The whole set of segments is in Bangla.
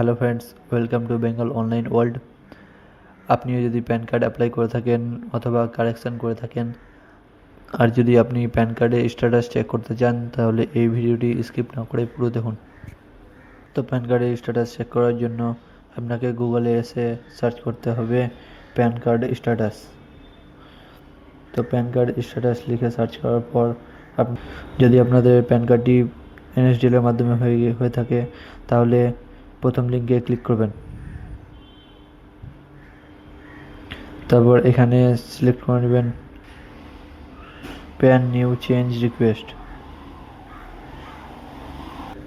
Hello friends, welcome to Bengal online world. আপনিও যদি প্যান কার্ড অ্যাপ্লাই করে থাকেন অথবা কারেকশান করে থাকেন, আর যদি আপনি প্যান কার্ডে স্ট্যাটাস চেক করতে চান, তাহলে এই ভিডিওটি স্কিপ না করে পুরো দেখুন। তো প্যান কার্ডের স্ট্যাটাস চেক করার জন্য আপনাকে গুগলে এসে সার্চ করতে হবে প্যান কার্ড স্ট্যাটাস। তো প্যান কার্ড স্ট্যাটাস লিখে সার্চ করার পর যদি আপনাদের প্যান কার্ডটি এনএসডিএলের মাধ্যমে হয়ে হয়ে থাকে, তাহলে প্রথম লিঙ্কে ক্লিক করবেন। তারপর এখানে সিলেক্ট করে নেবেন প্যান নিউ চেঞ্জ রিকোয়েস্ট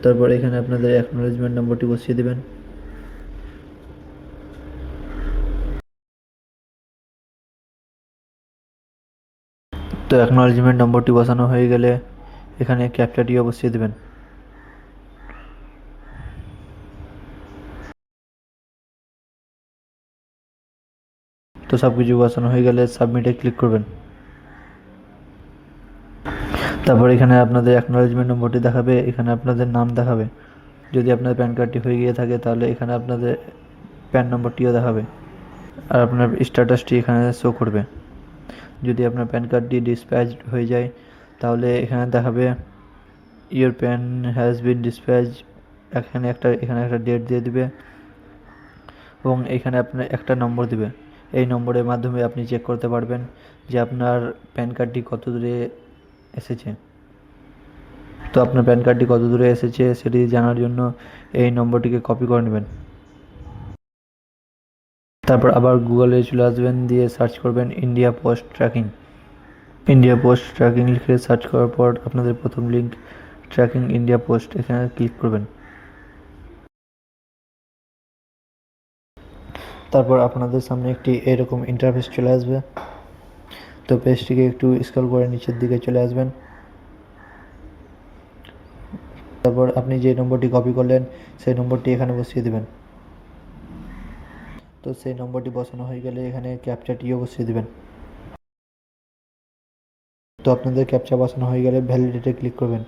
তারপর এখানে আপনাদের অ্যাকনোলেজমেন্ট নম্বরটি বসিয়ে দেবেন। তো অ্যাকনোলেজমেন্ট নম্বরটি বসানো হয়ে গেলে এখানে ক্যাপচাটিও বসিয়ে দেবেন। তো সব কিছু বসানো হয়ে গেলে সাবমিটে ক্লিক করবেন। তারপর এখানে আপনাদের অ্যাকনোলেজমেন্ট নম্বরটি দেখাবে, এখানে আপনাদের নাম দেখাবে। যদি আপনার প্যান কার্ডটি হয়ে গিয়ে থাকে, তাহলে এখানে আপনাদের প্যান নম্বরটিও দেখাবে। আর আপনার স্ট্যাটাসটি এখানে শো করবে। যদি আপনার প্যান কার্ডটি ডিসপ্যাচ হয়ে যায়, তাহলে এখানে দেখাবে your PAN has been dispatch এখানে একটা এখানে একটা ডেট দিয়ে দিবে। এবং এখানে আপনার একটা নম্বর দিবে। এই নম্বরের মাধ্যমে আপনি চেক করতে পারবেন যে আপনার প্যান কার্ডটি কত দূরে এসেছে। তো আপনার প্যান কার্ডটি কত দূরে এসেছে সেটি জানার জন্য এই নম্বরটিকে কপি করে নেবেন। তারপর আবার গুগলে চলে আসবেন, দিয়ে সার্চ করবেন India post tracking India post tracking লিখে সার্চ করার পর আপনাদের প্রথম লিঙ্ক ট্র্যাকিং ইন্ডিয়া পোস্ট এখানে ক্লিক করবেন। তারপর আপনাদের সামনে একটি এরকম ইন্টারফেস চলে আসবে। তো পেজটিকে একটু স্ক্রল করে নিচের দিকে চলে আসবেন। তারপর আপনি যে নম্বরটি কপি করলেন, সেই নম্বরটি এখানে বসিয়ে দেবেন। তো সেই নম্বরটি বসানো হয়ে গেলে এখানে ক্যাপচাটিও বসিয়ে দেবেন। তো আপনাদের ক্যাপচা বসানো হয়ে গেলে ভ্যালিডেটে ক্লিক করবেন।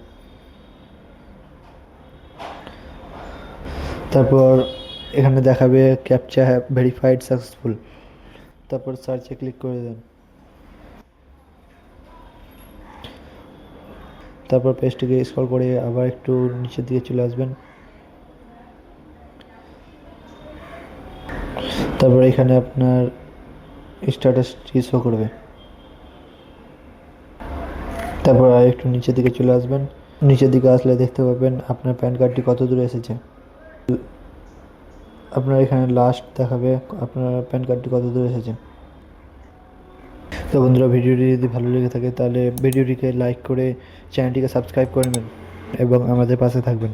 তারপর এখানে দেখাবে ক্যাপচা ভেরিফাইড সাকসেসফুল তারপর সার্চে ক্লিক করে দেন। তারপর পেজটিকে স্ক্রল করে আবার একটু নিচের দিকে চলে আসবেন। তারপর এখানে আপনার স্ট্যাটাসটি শো করবে। তারপর আর একটু নিচের দিকে চলে আসবেন। নিচের দিকে আসলে দেখতে পাবেন আপনার প্যান কার্ডটি কত দূরে এসেছে। আপনার এখানে লাস্ট দেখাবে আপনার প্যান কার্ডটি কত দূর এসেছে। তো বন্ধুরা, ভিডিওটি যদি ভালো লেগে থাকে, তাহলে ভিডিওটিকে লাইক করে চ্যানেলটিকে সাবস্ক্রাইব করে নেবেন এবং আমাদের পাশে থাকবেন।